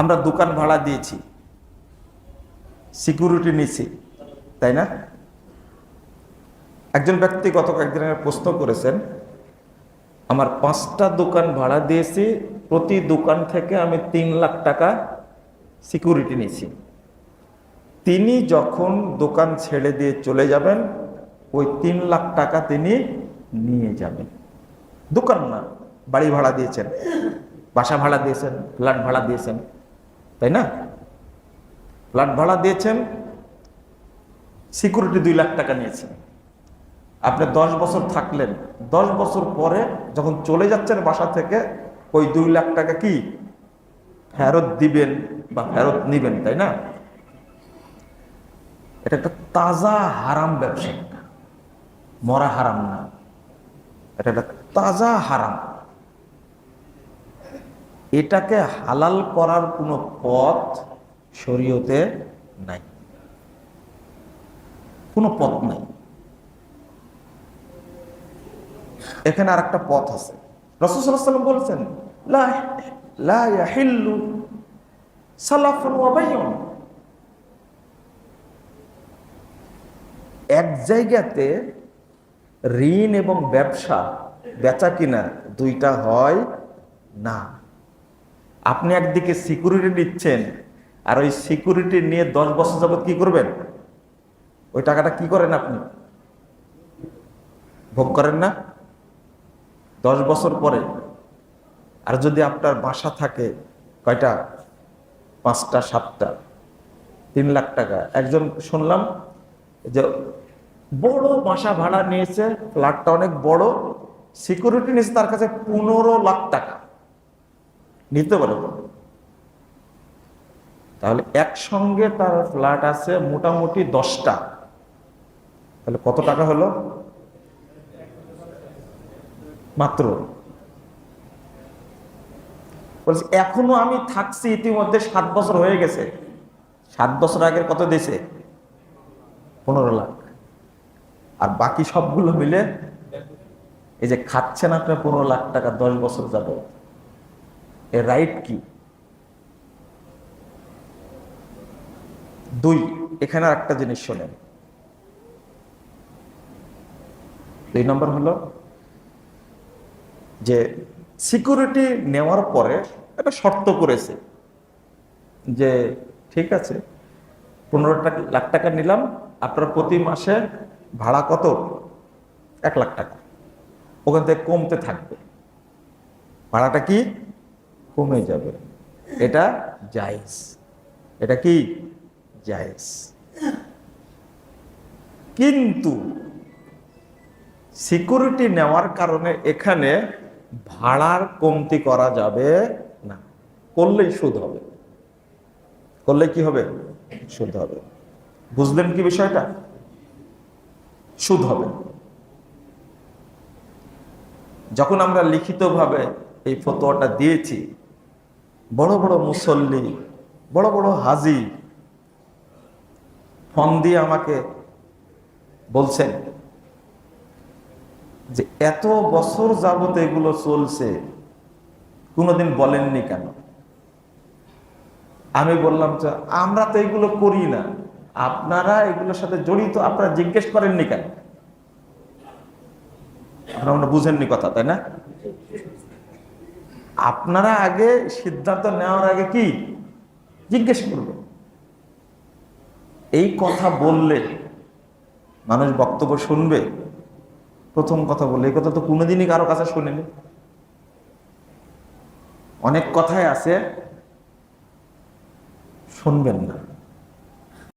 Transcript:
আমরা দোকান ভাড়া দিয়েছি। সিকিউরিটি নিছি তাই না? একজন ব্যক্তি গত কয়েকদিন প্রশ্ন করেছেন, আমার পাঁচটা দোকান ভাড়া দিয়েছি, প্রতি দোকান থেকে আমি তিন লাখ টাকা সিকিউরিটি নিয়েছি। তিনি যখন দোকান ছেড়ে দিয়ে চলে যাবেন, ওই তিন লাখ টাকা তিনি নিয়ে যাবেন। দোকান না, বাড়ি ভাড়া দিয়েছেন, বাসা ভাড়া দিয়েছেন, ফ্ল্যাট ভাড়া দিয়েছেন। তাই না? ফ্ল্যাট ভাড়া দিয়েছেন সিকিউরিটি দুই লাখ টাকা নিয়েছেন। আপনি দশ বছর থাকলেন। দশ বছর পরে যখন চলে যাচ্ছেন বাসা থেকে, ওই দুই লাখ টাকা কি? ফেরত দিবেন বা ফেরত নিবেন, তাই না? এটা একটা তাজা হারাম ব্যবসা। মরা হারাম না। এটা একটা তাজা হারাম। এটাকে হালাল করার কোনো পথ শরীয়তে নাই। কোনো পথ নাই। এখানে আর একটা পথ আছে। রসুসাল্লাম বলেছেন এক জায়গাতে ঋণ এবং ব্যবসা বেচা কিনা দুইটা হয় না। আপনি একদিকে সিকিউরিটি নিচ্ছেন, আর ওই সিকিউরিটি নিয়ে দশ বছর যাবত কি করবেন? ওই টাকাটা কি করেন আপনি? ভোগ করেন না? দশ বছর পরে, আর যদি আপনার বাসা থাকে কয়টা? পাঁচটা, সাতটা, তিন লাখ টাকা। একজন শুনলাম যে বড় বাসা ভাড়া নিয়েছে, ফ্ল্যাটটা অনেক বড় সিকিউরিটি নিয়েছে তার কাছে পনেরো লাখ টাকা। নিতে পারে তাহলে একসঙ্গে তার ফ্ল্যাট আছে মোটামুটি দশটা। তাহলে কত টাকা হলো? মাত্র। বলছি, এখনও আমি থাকছি ইতিমধ্যে সাত বছর হয়ে গেছে। সাত বছর আগের কত দিয়েছে? পনেরো লাখ। আর বাকি সবগুলো মিলে এই যে খাচ্ছেন আপনার পনেরো লাখ টাকা, দশ বছর যাবে এর রাইট কি দুই, এখানে আর একটা জিনিস শোনেন। দুই নম্বর হলো যে সিকিউরিটি নেওয়ার পরে একটা শর্ত করেছে যে ঠিক আছে, পনেরো টাকা লাখ টাকা নিলাম, আপনার প্রতি মাসে ভাড়া কত? এক লাখ টাকা। ওখান থেকে কমতে থাকবে। ভাড়াটা কি? কমে যাবে। এটা জায়েজ। এটা কি? জায়েজ। কিন্তু সিকিউরিটি নেওয়ার কারণে এখানে ভাড়ার কমতি করা যাবে না। করলেই সুদ হবে। করলে কি হবে? সুদ হবে। বুঝলেন কি বিষয়টা? সুদ হবে। যখন আমরা লিখিতভাবে এই ফতোয়াটা দিয়েছি বড় বড় মুসল্লি, বড় বড় হাজি ফোন দিয়ে আমাকে বলছেন যে, এত বছর যাবত এগুলো চলছে, কোনোদিন বলেননি কেন? আমি বললাম যে, আমরা তো এগুলো করি না। আপনারা এগুলোর সাথে জড়িত, আপনারা জিজ্ঞেস করেননি কেন? আপনারা বুঝেননি কথা, তাই না? আপনারা আগে সিদ্ধান্ত নেওয়ার আগে কি? জিজ্ঞেস করবে। এই কথা বললে মানুষ বক্তব্য শুনবে? প্রথম কথা বললে। এই কথা তো কোনোদিনই কারও কাছে শুনেনি। অনেক কথাই আছে, শুনবেন না।